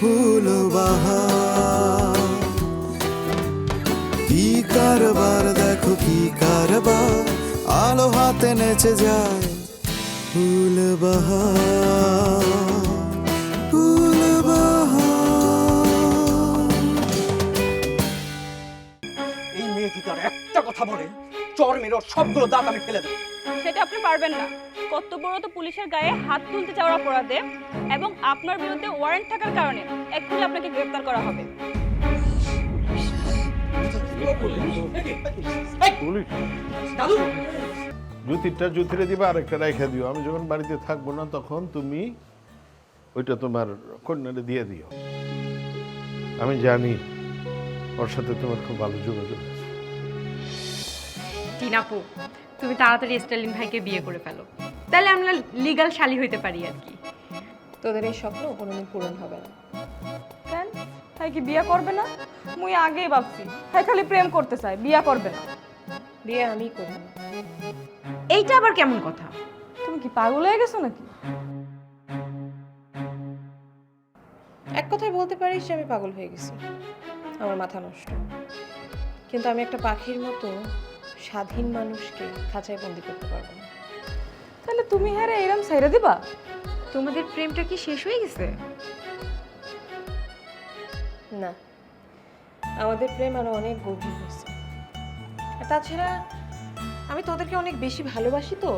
ফুল বাহার কি কারবার দেখো কি কারবার। আলো হাতে নেচে যায় ফুল বাহার ফুল এই মেয়ে যদি আর একটা কথা বলে চর মেরে ওর সবগুলো দাঁত আমি ফেলে দেবো। সেটা আপনি পারবেন না। কর্তব্যরত পুলিশের গায়ে হাত তুলতে যাওয়ার অপরাধে এবং আপনার বিরুদ্ধে ওয়ারেন্ট থাকার কারণে এক্ষুনি আপনাকে গ্রেফতার করা হবে। দাদু! জুতিটা জুতিরে দিবা আরেকটা রেখে দিও। আমি যখন বাড়িতে থাকব না তখন তুমি ওইটা তোমার কন্যারে দিয়ে দিও। আমি জানি ওর সাথে তোমার খুব ভালো যোগাযোগ আছে। টিনাপু তুমি তাড়াতাড়ি স্টালিন ভাইকে বিয়ে করে ফেলো। তাহলে আমরা লিগাল শালি হইতে পারি আর কি। তোদের এই স্বপ্ন কোনোদিন পূরণ হবে না। কেন? তাই কি বিয়া করবে না? মুই আগেই ভাবছি। তাই খালি প্রেম করতে চাই বিয়া করবে না। বিয়ে আমিই করব না। এইটা আবার কেমন কথা? তুমি কি পাগল হয়ে গেছো নাকি? এক কথায় বলতে পারিস যে আমি পাগল হয়ে গেছি। আমার মাথা নষ্ট। কিন্তু আমি একটা পাখির মতো স্বাধীন মানুষকে খাঁচায় বন্দি করতে পারব না। তাহলে তুমি হ্যাঁ এরম সাইরা দিবা? তোমাদের প্রেমটা কি শেষ হয়ে গেছে? না আমাদের প্রেম আরও অনেক গভীর হয়েছে। আর তাছাড়া আমি তোদেরকে অনেক বেশি ভালোবাসি তো।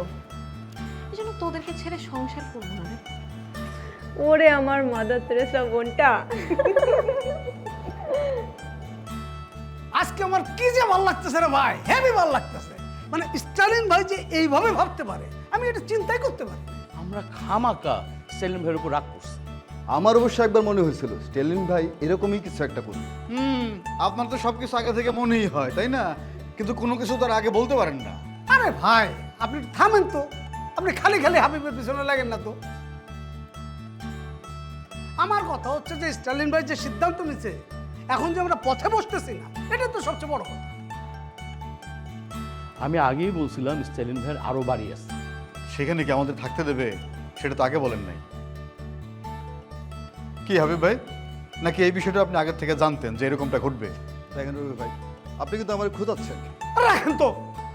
এই জন্য তোদেরকে ছেড়ে সংসার করব না ওরে আমার মাদার তেরেসা বোনটা। আজকে আমার কি যে ভালো লাগতেছে রে ভাই? হেভি ভালো লাগতেছে। মানে স্টালিন ভাই যে এইভাবে ভাবতে পারে। আমি এটা চিন্তাই করতে পারি না। আমরা খামাকা সেলিম ভাইয়ের উপর রাগ করছি। আমার অবশ্য একবার মনে হয়েছিল স্টেলিন ভাই এরকমই কিছু একটা করবে। হুম। আপনার তো সব কিছু আগে থেকে মনেই হয় তাই না? কিন্তু কোনো কিছু তো আর আগে বলতে পারেন না। আরে ভাই আপনি একটু থামেন তো। আপনি খালি খালি হাবিবের পিছনে লাগেন না তো। আমার কথা হচ্ছে যে স্টালিন ভাই যে সিদ্ধান্ত নিছে এখন যে আমরা পথে বসতেছি না এটা তো সবচেয়ে বড় কথা। আমি আগেই বলছিলাম সেলিম ভাইয়ের আরও বাড়ি আছে। সেখানে কি আমাদের থাকতে দেবে? সেটা তো আগে বলেন নাই। কি হবে ভাই? নাকি এই বিষয়টা আপনি আগের থেকে জানতেন যে এরকমটা ঘটবে? দেখেন রবি ভাই আপনি কিন্তু আমার খোঁজাচ্ছেন। আরে রাখেন তো।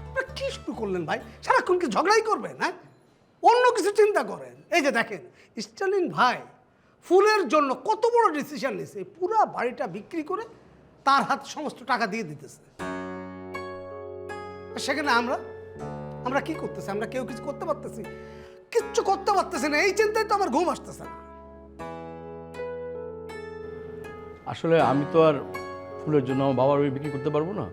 আপনি কি শুরু করলেন ভাই? সারাক্ষণ কি ঝগড়াই করবেন হ্যাঁ? অন্য কিছু চিন্তা করেন। এই যে দেখেন স্টালিন ভাই ফুলের জন্য কত বড় ডিসিশন নিয়েছে পুরো বাড়িটা বিক্রি করে তার হাত সমস্ত টাকা দিয়ে দিতেছে। সেখানে আমরা আমরা কি করতেছি? আমরা কেউ কিছু করতে পারতেছি? কিচ্ছু করতে পারতেছি না। এই চিন্তায় তো আমার ঘুম আসতেছে না। আসলে আমি তো আর ফুলের জন্য আমার বাবার বাড়ি বিক্রি করতে পারব না।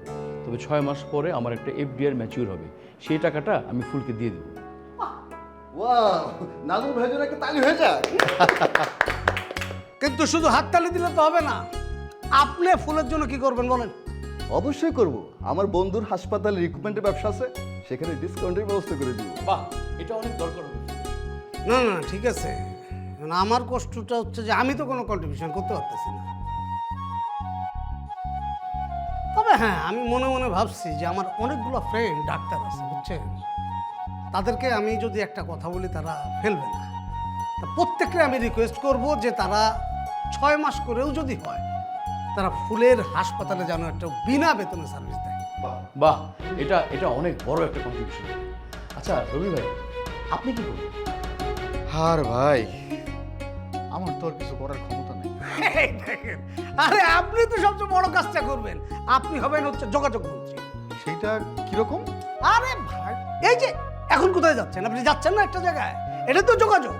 তবে ছয় মাস পরে আমার একটা এফডিআর ম্যাচিউর হবে। সেই টাকাটা আমি ফুলকে দিয়ে দেবো। ওয়াও! নাজুল ভাই জন্য একটা তালি হয়ে যায়। কিন্তু শুধু হাততালি দিলে তো হবে না। আপনি ফুলের জন্য কি করবেন বলেন? অবশ্যই করব। আমার বন্ধুর হাসপাতালে রিক্রুটমেন্টের ব্যবসা আছে। সেখানে ডিসকাউন্টের ব্যবস্থা করে দিব। বাহ এটা অনেক দরকার হবে। না না ঠিক আছে। কারণ আমার কষ্টটা হচ্ছে যে আমি তো কোনো কন্ট্রিবিউশন করতে পারতেছি না। তবে হ্যাঁ আমি মনে মনে ভাবছি যে আমার অনেকগুলো ফ্রেন্ড ডাক্তার আছে বুঝছেন? তাদেরকে আমি যদি একটা কথা বলি তারা ফেলবে না। তা প্রত্যেককে আমি রিকোয়েস্ট করব যে তারা ছয় মাস করেও যদি হয় তারা ফুলের হাসপাতালে যেন একটা বিনা বেতনে সার্ভিস বাহ। এটা এটা অনেক বড় একটা কন্ট্রিবিউশন আচ্ছা রবি ভাই আপনি কি করবেন? আর ভাই। আমার তো আর কিছু করার ক্ষমতা নেই। এই দেখেন, আরে আপনি তো সবচেয়ে বড় কাজটা করবেন। আপনি হবেন হচ্ছে যোগাযোগ মন্ত্রী। সেইটা কীরকম? আরে ভাই এই যে এখন কোথায় যাচ্ছেন? আপনি যাচ্ছেন না একটা জায়গায়? এটা তো যোগাযোগ।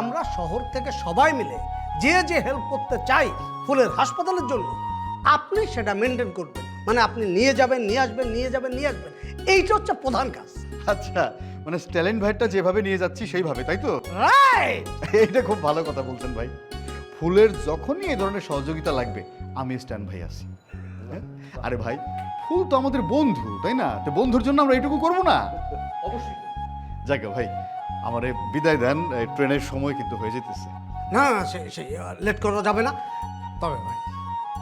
আমরা শহর থেকে সবাই মিলে যে যে হেল্প করতে চাই ফুলের হাসপাতালের জন্য আপনি সেটা মেনটেন করবেন। মানে আপনি নিয়ে যাবেন নিয়ে আসবেন নিয়ে যাবেন নিয়ে আসবেন। এইটা হচ্ছে প্রধান কাজ। আচ্ছা মানে স্ট্যালেন্ট ভাইটা যেভাবে নিয়ে যাচ্ছি সেইভাবে তাই তো? এইটা খুব ভালো কথা বলছেন ভাই। ফুলের যখনই এই ধরনের সহযোগিতা লাগবে আমি স্ট্যান্ড ভাই আছি। হ্যাঁ? আরে ভাই ফুল তো আমাদের বন্ধু তাই না? তো বন্ধুর জন্য আমরা এটুকু করব না? অবশ্যই। যাকে ভাই আমারে বিদায় দেন এই ট্রেনের সময় কিন্তু হয়ে যেতেছে। না সেই লেট করা যাবে না। তবে ভাই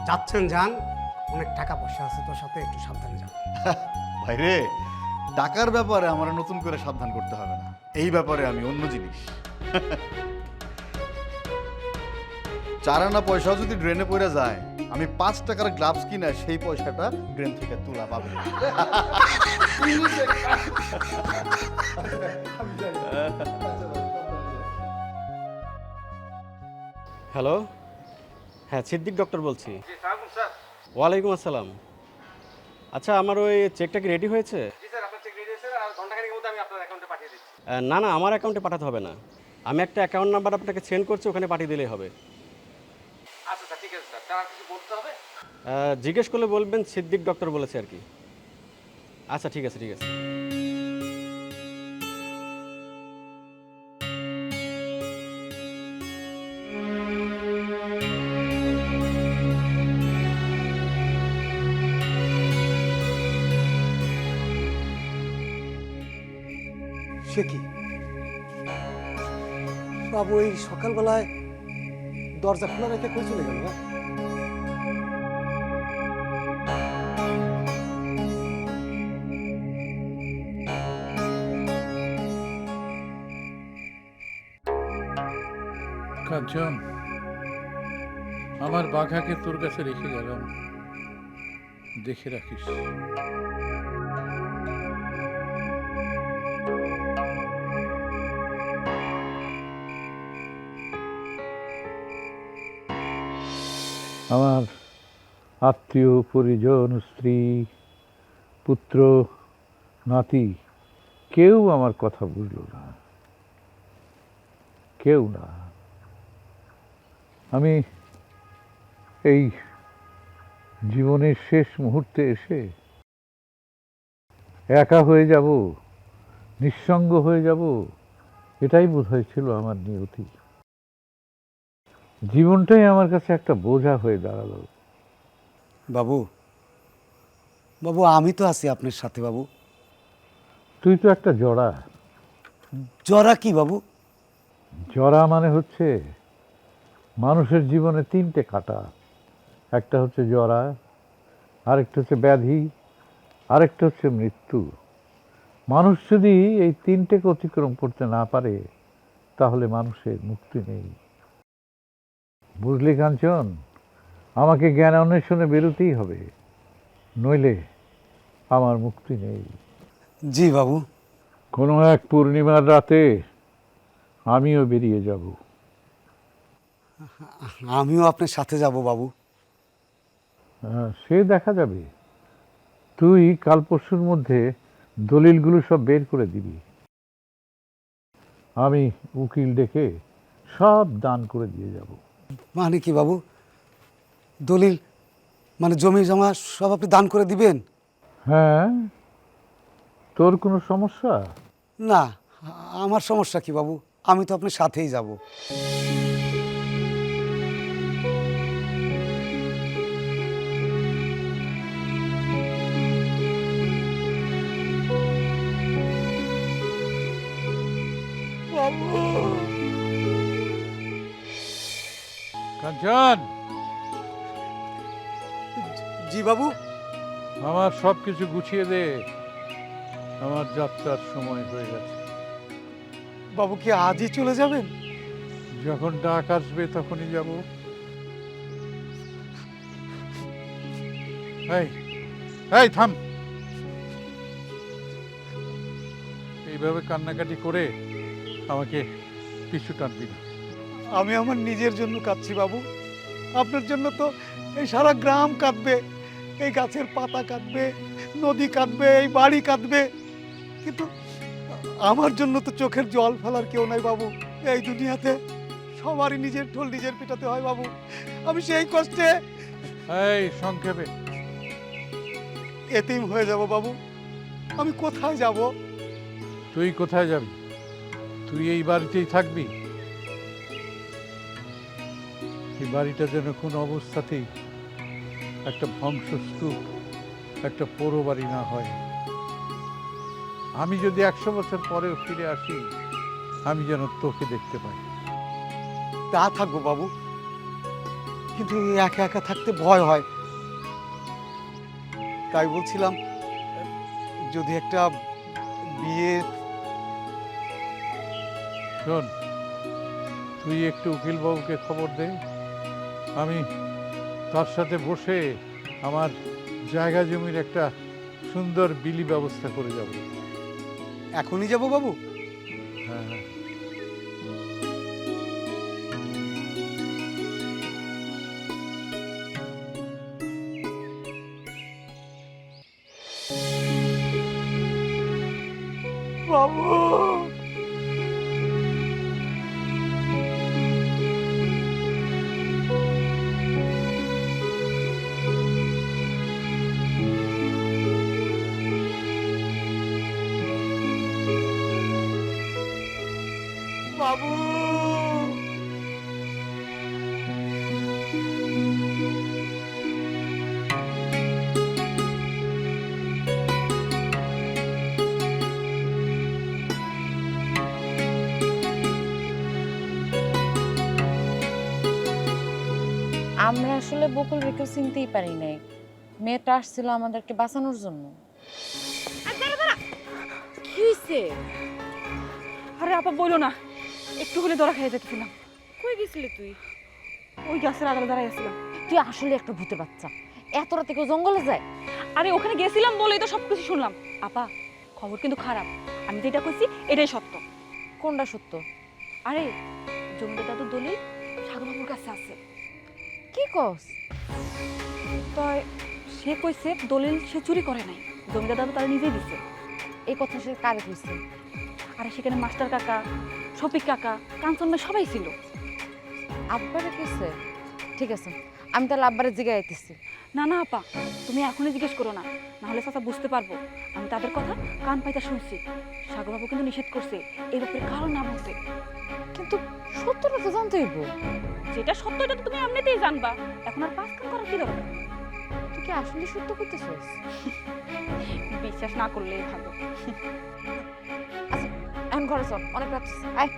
যাচ্ছেন যান। অনেক টাকা পয়সা আছে তোর সাথে একটু সাবধানে যান ভাই রে টাকার ব্যাপারে আমার নতুন করে সাবধান করতে হবে না। এই ব্যাপারে আমি অন্য জিনিস। চার আনা পয়সাও যদি ড্রেনে পড়ে যায় আমি পাঁচ টাকার গ্লাভস কিনা সেই পয়সাটা ড্রেন থেকে তোলা পাবো। হ্যালো? হ্যাঁ সিদ্দিক ডক্টর বলছি। ওয়ালাইকুম আসসালাম। আচ্ছা আমার ওই চেকটা কি রেডি হয়েছে? না না আমার অ্যাকাউন্টে পাঠাতে হবে না। আমি একটা অ্যাকাউন্ট নাম্বার আপনাকে সেন্ড করছি ওখানে পাঠিয়ে দিলেই হবে। জিজ্ঞেস করলে বলবেন সিদ্দিক ডক্টর বলেছে আর কি। আচ্ছা ঠিক আছে ঠিক আছে। সে কি? বাবু, এই সকালবেলায় দরজা খোলা রেখে কই চলে গেল? না কাঞ্চন, আমার বাঘাকে তোর কাছে রেখে গেলাম। দেখে রাখিস। আমার আত্মীয়, পরিজন, স্ত্রী, পুত্র, নাতি, কেউ আমার কথা বুঝল না। কেউ না। আমি এই জীবনের শেষ মুহূর্তে এসে একা হয়ে যাব, নিঃসঙ্গ হয়ে যাব, এটাই বোধ ছিল আমার নিয়তি। জীবনটাই আমার কাছে একটা বোঝা হয়ে দাঁড়াল। বাবু বাবু আমি তো আছি আপনার সাথে বাবু। তুই তো একটা জড়া জরা কি বাবু? জরা মানে হচ্ছে মানুষের জীবনে তিনটে কাটা। একটা হচ্ছে জরা আরেকটা হচ্ছে ব্যাধি আরেকটা হচ্ছে মৃত্যু। মানুষ যদি এই তিনটেকে অতিক্রম করতে না পারে তাহলে মানুষের মুক্তি নেই। বুঝলি কাঞ্চন? আমাকে জ্ঞান অন্বেষণে বেরোতেই হবে। নইলে আমার মুক্তি নেই। জি বাবু। কোনো এক পূর্ণিমার রাতে আমিও বেরিয়ে যাব। আমিও আপনার সাথে যাব বাবু। হ্যাঁ, সে দেখা যাবে। তুই কাল পরশুর মধ্যে দলিলগুলো সব বের করে দিবি। আমি উকিল ডেকে সব দান করে দিয়ে যাব। মানে কি বাবু? দলিল মানে জমি জমা সব আপনি দান করে দিবেন? হ্যাঁ। তোর কোনো সমস্যা? না আমার সমস্যা কি বাবু? আমি তো আপনার সাথেই যাব। কাঞ্চন! জি বাবু। আমার সব কিছু গুছিয়ে দে। আমার যাত্রার সময় হয়ে গেছে। বাবু কি আজই চলে যাবেন? যখন ডাক আসবে তখনই যাব। এই এই থাম! এইভাবে কান্নাকাটি করে আমাকে পিছু টানবি না। আমি আমার নিজের জন্য কাঁদছি বাবু। আপনার জন্য তো এই সারা গ্রাম কাঁদবে এই গাছের পাতা কাঁদবে নদী কাঁদবে এই বাড়ি কাঁদবে। কিন্তু আমার জন্য তো চোখের জল ফেলার কেউ নাই বাবু। এই দুনিয়াতে সবারই নিজের ঢোল নিজের পিটাতে হয় বাবু। আমি সেই কষ্টে এই সংক্ষেপে। এতিম হয়ে যাব বাবু। আমি কোথায় যাব? তুই কোথায় যাবি? তুই এই বাড়িতেই থাকবি? এই বাড়িটা যেন কোনো অবস্থাতেই একটা ধ্বংসস্তূপ একটা পোড়ো বাড়ি না হয়। আমি যদি একশো বছর পরেও ফিরে আসি আমি যেন তোকে দেখতে পাই। তা থাকব বাবু। কিন্তু একা একা থাকতে ভয় হয়। তাই বলছিলাম যদি একটা বিয়ে শোন তুই একটু উকিলবাবুকে খবর দে। আমি তার সাথে বসে আমার জায়গা জমির একটা সুন্দর বিলি ব্যবস্থা করে যাব। এখনই যাব বাবু? আসলে বকুল রেখেও চিনতেই পারি নাই। মেয়েটা আসছিল আমাদেরকে বাঁচানোর জন্য। আরে আপা বলো না। একটু হলে ধরা খেয়ে যেতেছিলাম কই গেছিলি তুই? ওই গাছের আড়ালে দাঁড়াই আসছিলাম তুই আসলে একটা বাচ্চা। এত রাতে কেউ জঙ্গলে যায়? আরে ওখানে গেছিলাম বলেই তো সবকিছু শুনলাম। আপা খবর কিন্তু খারাপ। আমি যেটা কইছি এটাই সত্য। কোনটা সত্য? আরে জমিদার দাদুর দলিল সাগরবাবুর কাছে আছে। কি কস? তাই, সে কইছে দলিল সে চুরি করে নাই। জমিদার দাদু তারা নিজেই দিছে। এই কথা সে কারে কইছে আর সেখানে মাস্টার কাকা, শফিক কাকা কাঞ্চন ভাই সবাই ছিল। আব্বারে কইছে, ঠিক আছে, আমি তাহলে আব্বারে জিগাই আইতেছি না না আপা তুমি এখনই জিজ্ঞেস করো না। নাহলে চাচা বুঝতে পারব। আমি তাদের কথা কান পাইতা শুনছি। সাগরবাবু কিন্তু নিষেধ করছে এই ব্যাপারে কারও না বলতে কিন্তু সত্যটা তো জানতে হইব। যেটা সত্য এটা তো তুমি এমনিতেই জানবা। এখন আর পাস করার কি দরকার? তুই কি আসলে সত্য করতেছস? বিশ্বাস না করলেই ভালো। আচ্ছা এখন ঘরে চল অনেক রাত আয়।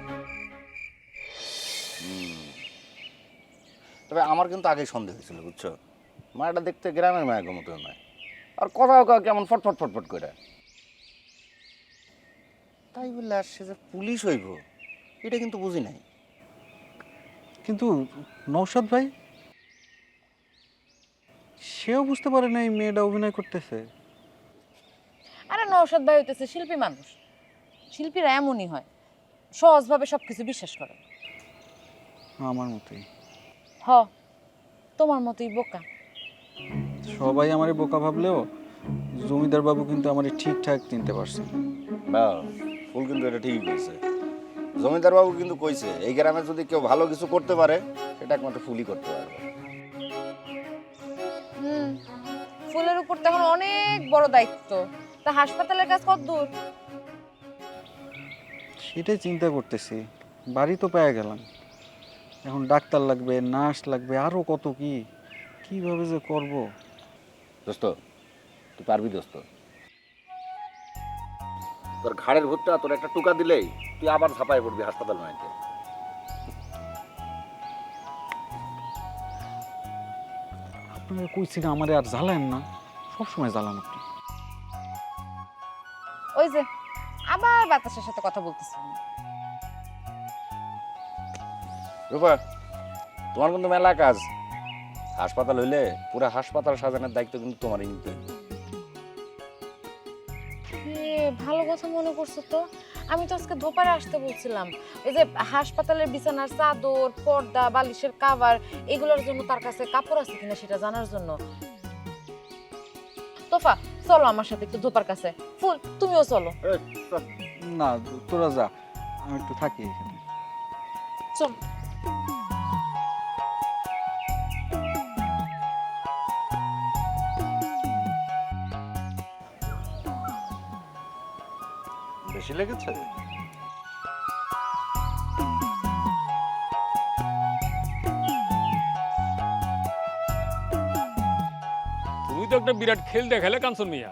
তবে আমার কিন্তু আগেই সন্দেহ হয়েছিল বুঝছ? মায়াটা দেখতে গ্রামের মায়ের মতো নয় আর কথাও কয় কেমন ফটফট ফটফট করে। তাই বললে আর সে যে পুলিশ হইব এটা কিন্তু বুঝি নাই। কিন্তু নৌশাদ ভাই সেও বুঝতে পারে না এই মেয়েটা অভিনয় করতেছে। আরে নৌশাদ ভাই হইতেছে শিল্পী মানুষ। শিল্পীরা এমনই হয় সহজভাবে সবকিছু বিশ্বাস করে। আমার মতোই। হ তোমার মতোই বোকা। সবাই আমারে বোকা ভাবলেও জমিদার বাবু কিন্তু আমারে ঠিকঠাক চিনতে পারছে বা ফুল কিন্তু এটা ঠিকই কইছে। জমিদার বাবু কিন্তু কইছে এই গ্রামে যদি কেউ ভালো কিছু করতে পারে সেটা একমাত্র ফুলই করতে পারবে। হুম ফুলের উপর তো এখন অনেক বড় দায়িত্ব। তা হাসপাতালের কাজ কত দূর? সেটাই চিন্তা করতেছি বাড়ি তো পেয়ে গেলাম। এখন ডাক্তার লাগবে নার্স লাগবে আরও কত কি? কীভাবে যে করব? দোস্ত তুই পারবি দোস্ত। তোর ঘাড়ের ভূতটা তোর একটা টুকা দিলেই তুই আবার ঝাঁপায় পড়বি হাসপাতাল মাইতে। আপনারা কইছিলেন আমারে আর জ্বালায়েন না? সবসময় জ্বালান আপনি। ওই যে আবার বাতাসের সাথে কথা বলতেছি রূপা তোমার কিন্তু মেলা কাজ? হাসপাতাল হইলে পুরো হাসপাতাল সাজানোর দায়িত্ব কিন্তু তোমারই নিতে ভালো কথা মনে করছ তো? আমি তো আজকে দোপারে আসতে বলছিলাম। এই যে হাসপাতালের বিছানার চাদর পর্দা বালিশের কাভার এগুলোর জন্য তার কাছে কাপড় আছে কিনা সেটা জানার জন্য। তোফা চলো আমার সাথে একটু ধোপার কাছে। ফুল তুমিও চলো। না তোরা যা আমি একটু থাকি এখানে। চল। বেশি লেগেছে? তুমি তো একটা বিরাট খেল দেখালে কাঞ্চন মিয়া।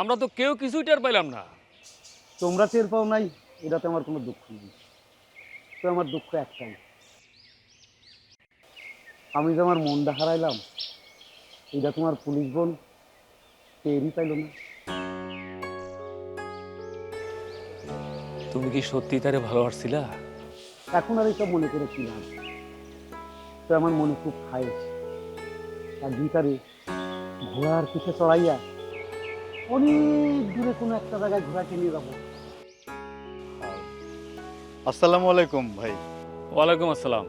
আমরা তো কেউ কিছুই টের পাইলাম না। তোমরা টের পাও নাই এটাতে আমার কোনো দুঃখ নেই। তো আমার দুঃখ একটাই। আমি যে আমার মন দেখা হারাইলাম এটা তোমার পুলিশ বোন টেরই পাইল না। তুমি কি সত্যি তারে ভালোবাসছিলা? এখন আর এসব মনে করে কি লাভ? তো আমার মনে খুব খাইছে আর গীতারে ঘোড়ার পিঠে চড়াইয়া অনেক দূরে কোনো একটা জায়গায় ঘোড়াকে নিয়ে যাব। আসসালামু আলাইকুম ভাই। ওয়ালাইকুম আসসালাম।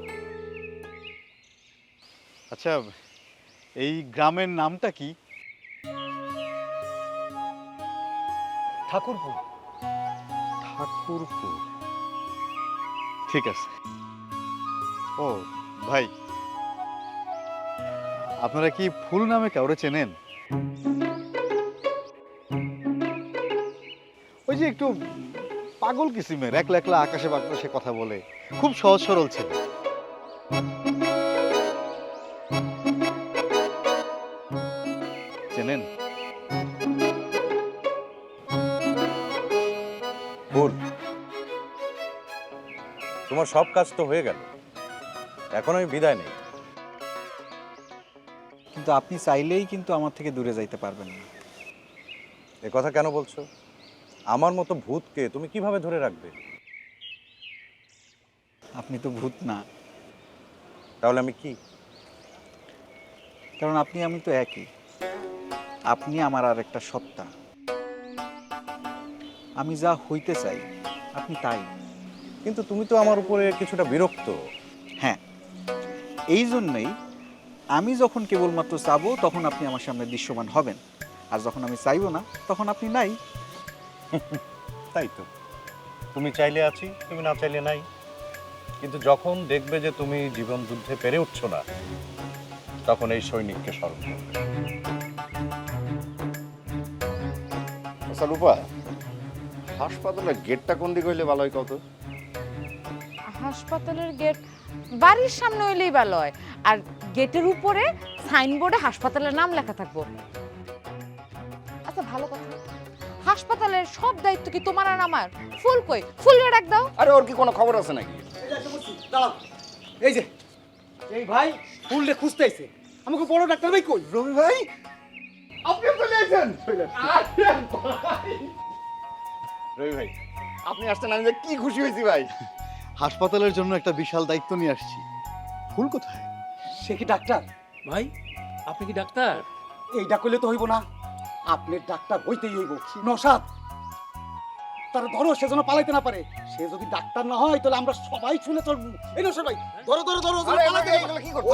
আচ্ছা এই গ্রামের নামটা কি? ঠাকুরপুর ঠাকুরপুর ঠিক আছে। ও, ভাই। আপনারা কি ফুল নামে কাউরে চেনেন? ওই যে একটু পাগল কিসিমের, একলা একলা আকাশে বাতাসে কথা বলে। খুব সহজ সরল ছিল। তোমার সব কাজ তো হয়ে গেল। এখন আমি বিদায় নেই। কিন্তু আপনি চাইলেই কিন্তু আমার থেকে দূরে যাইতে পারবেন না। এ কথা কেন বলছো? আমার মতো ভূতকে তুমি কীভাবে ধরে রাখবে? আপনি তো ভূত না। তাহলে আমি কি? কারণ আপনি আমি তো একই। আপনি আমার আর একটা সত্তা। আমি যা হইতে চাই আপনি তাই। কিন্তু তুমি তো আমার উপরে কিছুটা বিরক্ত। হ্যাঁ। এই জন্যই আমি যখন কেবলমাত্র চাবো তখন আপনি আমার সামনে দৃশ্যমান হবেন। আর যখন আমি চাইব না তখন আপনি নাই। তাই তো। তুমি চাইলে আছি তুমি না চাইলে নাই। কিন্তু যখন দেখবে যে তুমি জীবন যুদ্ধে পেরে উঠছো না তখন এই সৈনিককে স্মরণ করবে। আচ্ছা রূপা হাসপাতালের গেটটা কোন দিকে হইলে ভালো হয় কত হাসপাতালের গেট বাড়ির সামনে হইলেই ভালো হয় আর গেটের উপরে সাইনবোর্ডে হাসপাতালের নাম লেখা থাকব। আচ্ছা ভালো কথা। হাসপাতালের সব দায়িত্ব কি তোমার আর আমার? ফুল কই? ফুল ডাক দাও। আরে ওর কি কোনো খবর আছে নাকি? দাঁড়াও। এই যে এই ভাই ফুললে খুঁজতেছে আমাকে বড় ডাক্তার ভাই কই? রবি ভাই? আপনি চলে এসেছেন রবি ভাই আপনি আসছেন আমি কি খুশি হয়েছি ভাই? হাসপাতালের জন্য একটা বিশাল দায়িত্ব নিয়ে আসছি ফুল কোথায় সে কি ডাক্তার ভাই আপনি কি ডাক্তার এইটা করলে তো হইব না আপনি ডাক্তার হইতেই হইব নসাদ তার ধরো সে যেন পালাইতে না পারে সে যদি ডাক্তার না হয় তাহলে আমরা সবাই শুনে চলবো এই নসাদ ভাই ধরো ধরো ধরো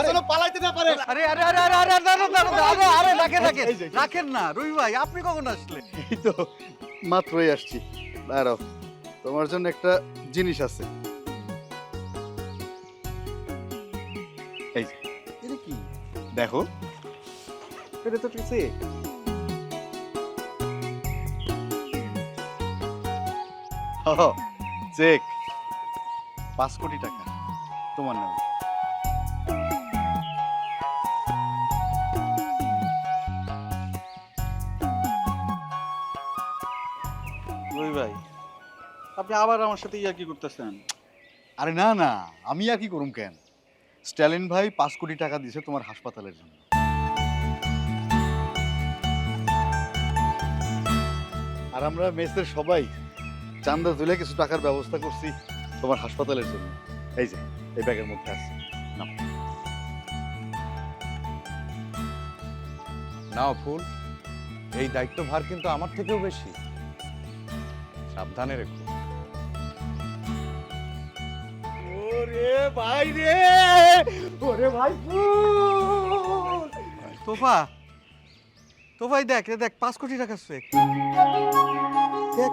যেন পালাইতে না পারে। না আরে আরে আরে আরে আরে দাঁড়ান দাঁড়ান আরে আরে রাখেন রাখেন রাখেন না রবি ভাই আপনি কখন আসলে এই তো মাত্রই আসছি দাঁড়াও তোমার জন্য একটা জিনিস আছে দেখো। এটা তো ঠিক আছে। চেক। পাঁচ কোটি টাকা তোমার নামে। রবি ভাই আপনি আবার আমার সাথে ইয়া কি করতেছেন। আরে না না আমি আর কি করুম কেন? স্ট্যালিন ভাই পাঁচ কোটি টাকা দিছে তোমার হাসপাতালের জন্য। আর আমরা মেসের সবাই চান্দা তুলে কিছু টাকার ব্যবস্থা করছি তোমার হাসপাতালের জন্য। এই যে, এই ব্যাগের মধ্যে আছে। নাও। ফুল। এই দায়িত্বভার কিন্তু আমার থেকেও বেশি। সাবধানে রেখো। ওরে ভাই রে। ওরে ভাই ফুল। তোফা তোফাই দেখ রে দেখ পাঁচ কোটি টাকা চেক দেখ।